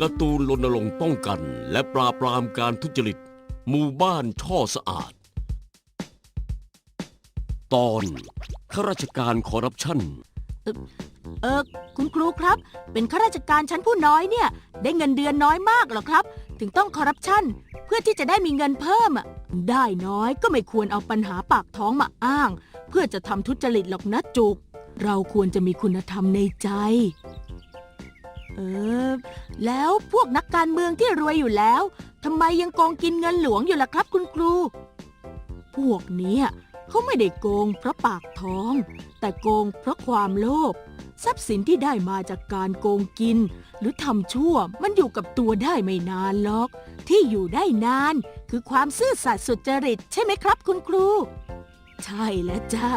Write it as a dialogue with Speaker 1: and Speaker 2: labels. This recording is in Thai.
Speaker 1: การ์ตูนรณรงค์ป้องกัน และปราบปรามการทุจริต หมู่บ้านช่อสะอาด ตอนข้าราชการคอร์รัปชัน
Speaker 2: เออคุณครูครับ เป็นข้าราชการชั้นผู้น้อยเนี่ย ได้เงินเดือนน้อยมากเหรอครับ ถึงต้องคอร์รัปชันเพื่อที่จะได้มีเงินเพิ่มอะได้น้อยก็ไม่ควรเอาปัญหาปากท้องมาอ้าง เพื่อจะทำทุจริตหรอกนะจุก เราควรจะมีคุณธรรมในใจ เออ แล้วพวกนักการเมืองที่รวยอยู่แล้วทำไมยังโกงกินเงินหลวงอยู่ล่ะครับคุณครู พวกเนี้ยเขาไม่ได้โกงเพราะปากท้อง แต่โกงเพราะความโลภทรัพย์สินที่ได้มาจากการโกงกิน หรือทำชั่วมันอยู่กับตัวได้ไม่นานหรอก ที่อยู่ได้นาน คือความซื่อสัตย์สุจริตใช่ไหมครับคุณครู ใช่แล้วจ้า